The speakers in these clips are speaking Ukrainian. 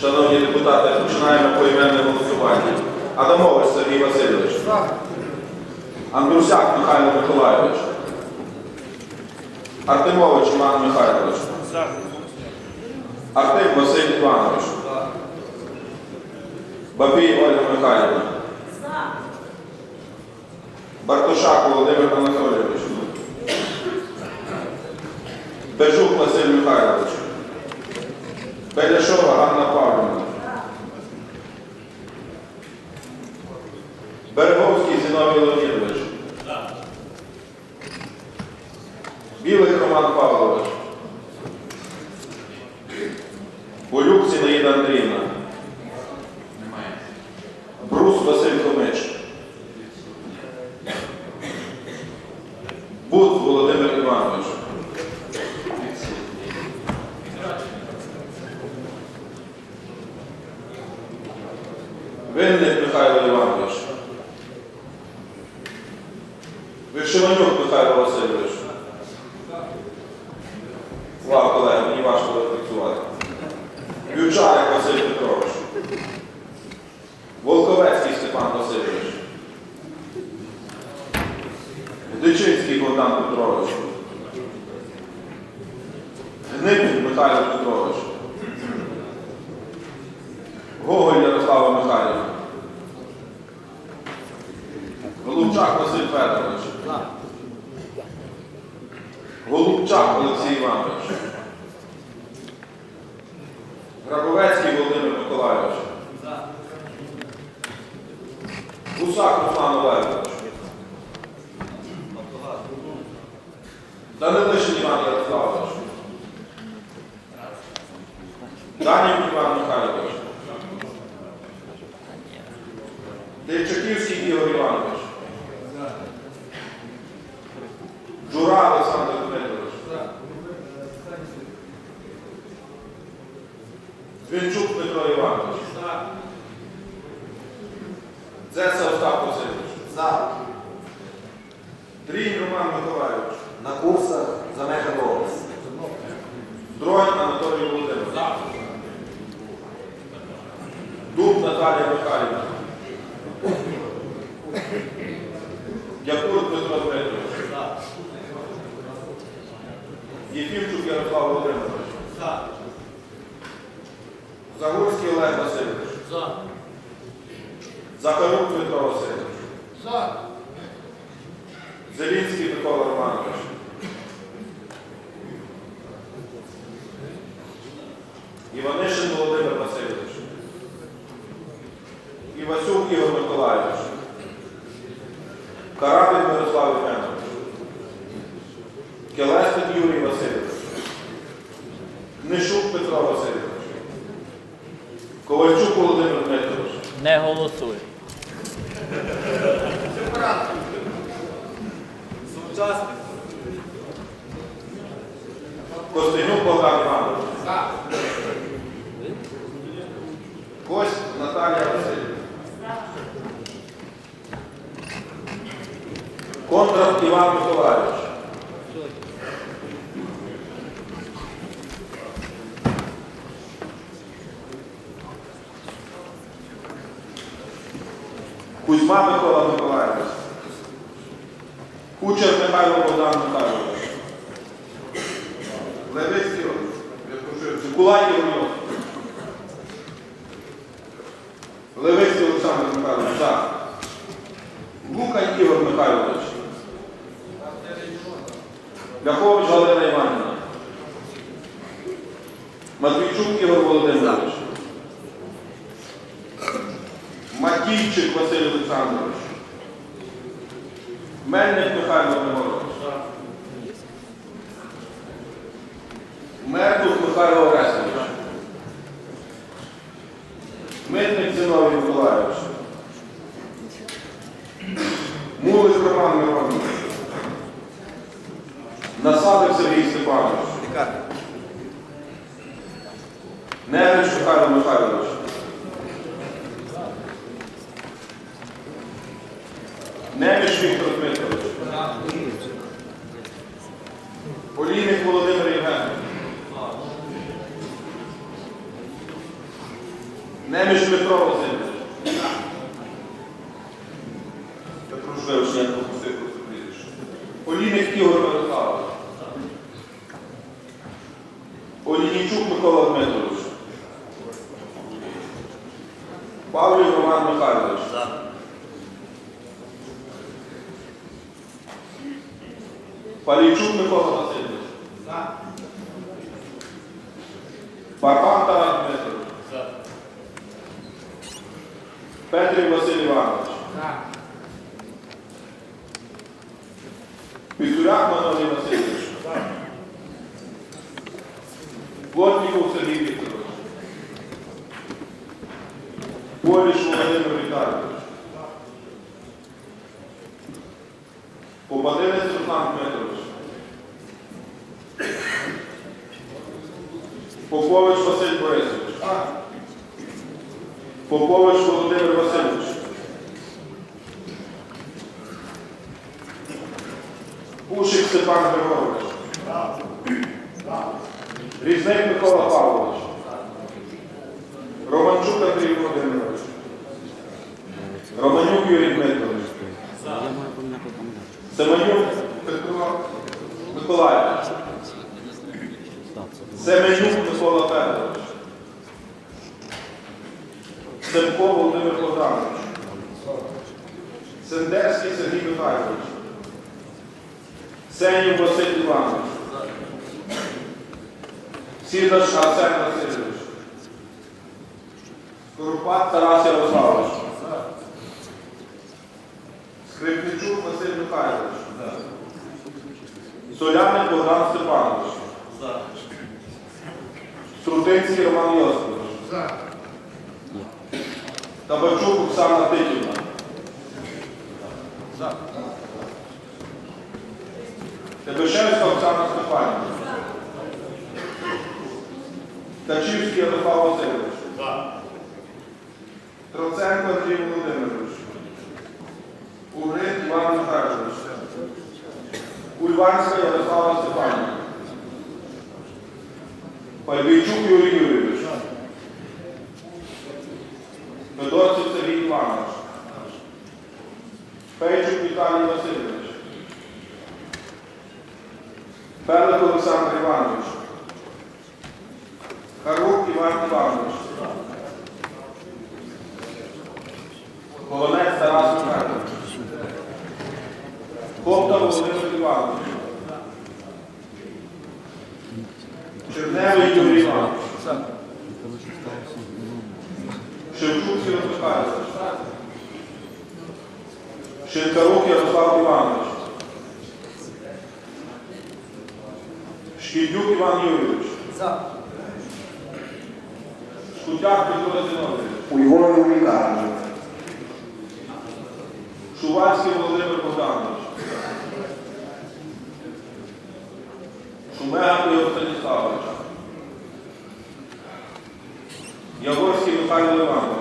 Шановні депутати, починаємо поіменне голосування. Адамович Сергій Васильович. Андрусяк Михайло Миколайович. Артемович Іван Михайлович. Артем Василь Іванович. Бабій Ольга Михайлівна. Бартошак Володимир Анатолійович. Бежук Василь Михайлович. Беляшова Ганна Зіновій Леонідович. Білик Роман Павлович. Болюк Зінаїда Андріївна. Брус Василь Комич. Буц Володимир Іванович. Винник Михайло Іванович. Вишиванюк Михайло Васильович. Слава колеги, мені важко рефлексувати. Вівчарик Василь Петрович. Волковецький Степан Васильович. Дичинський Богдан Петрович. Гнипін Михайло Петрович. Гоголь Ярослава Михайлівна. Голубчак Василь Федорович. Голубчак Олексій Іванович. Грабовецький Володимир Миколайович. Гусак Руслан Олегович. Данилишин Іван Ярославович. Данів Іван Михайлович. Девчаківський Ігор Іванович. Жура Олександр Дмитрович. Звінчук Дмитро Іванович. Дзеса Остап Васильович. За. Дрінь Роман Миколайович. На курсах за межами області. Дронь Анатолій Володимирович. Дуб Наталія Михайлівна. Дякур Дмитро Дмитрович. Єфімчук Ярослав Володимирович. Загурський Олег Васильович. Захарук Дмитро Васильович. Зелінський Микола Романович. Іванишин Володимир Васильович. Івасюк Ігор Миколайович. Карабін Мирослав Євгенович. Келестин Юрій Васильович. Книшук Петро Васильович. Ковальчук Володимир Дмитрович. Не голосує. Костенюк Богдан Іванович. Кость Наталія Васильівна. Кондрат Іван Миколайович. Кузьма Микола Миколайович. Кучер Михайло Богдан Михайлович. Левицький, Кулай Євгеньович. Левицький Олександр Михайлович, за. Лукань Ігор Михайлович. Ляхович Галина Іванівна. Матвійчук Ігор Володимирович. Матійчик Василь Олександрович. Мельник Михайло Григорович. Мертвих Михайло Оресович. Митник Зіновій Миколайович. Мулик Роман Миронович. Насадик Сергій Степанович. Невич Михайло Михайлович. Віктор Дмитрович. Олійник Володимир Євгенович. Неміж Дмитро Васильович. Петрушевич, я пропустив просто прізвище. Олійник Ігор Мирославович. Олійничук Микола Дмитрович. Павлів Роман Михайлович. Микола Васильович. Барбан Тарас Дмитрович. Петрів Василь Іванович. Пісуряк Манолій Васильович. Плотніков Сергій Вікторович. Поліш Володимир Віталійович. Попадинець Руслан Дмитрович. Попович Василь Борисович. Попович Володимир Васильович. Пушик Степан Григорович. Різник Микола Павлович. Романчук Андрій Володимирович. Романюк Юрій Дмитрович. Семенюк Петро Миколаївич. Семенюк Микола Федорович. Семко Володимир Богданович. Сендерський Сергій Михайлович. Сенів Василь Іванович. Сідаш Арсен Васильович. Скорпат Тарас Ярославович. Скрипничук Василь Михайлович. Соляник Богдан Степанович. Струтинський Роман Йосипович. Табачук Оксана Титівна. Тебешевська Оксана Степанівна. Качівський Ярослав Васильович. Троценко Андрій Володимирович. Угрин Іван Михайлович. Ульванська Ярослава Степанівна. Пайбійчук Юрій Юрійович. Федорців Сергій Іванович. Пейчук Віталій Васильович. Пелик Олександр Іванович. Харук Іван Іванович. Колонець Тарас Михайлович. Копта Володимир Іванович. Черневий Юрій Іванович. Шевчук Сергій Михайлович. Шинкарук Ярослав Іванович. Шкідюк Іван Юрійович. Шкутяк Петро Зінович. У в лікарні. Шувальський Володимир Богданович. Шумега Ігор Станіславович. Яворський Михайло Іванович.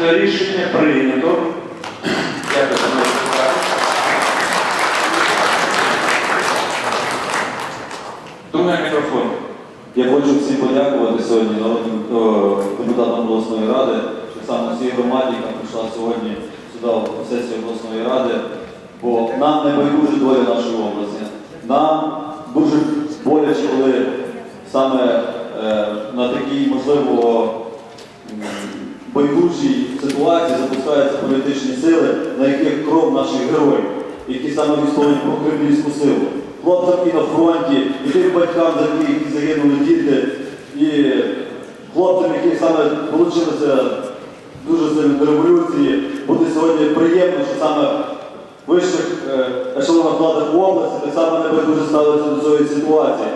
Отже, рішення прийнято. Дякую, мікрофон. Я хочу всім подякувати сьогодні народним е, депутатам обласної ради, так само всій громаді, яка прийшла сьогодні сюди в сесію обласної ради. Бо нам не байдуже доля нашої області. Нам дуже боляче, коли саме е, на такій, можливо, байдужій ситуації запускаються політичні сили, на яких кров наших героїв, які саме відстоюють прокремлівську силу. Хлопцям і на фронті, і тим батькам, за яких загинули діти, і хлопцям, які саме долучилися дуже сильно до революції, буде сьогодні приємно, що саме вищих е, ешелонах влади в області так само не байдуже ставиться до цієї ситуації.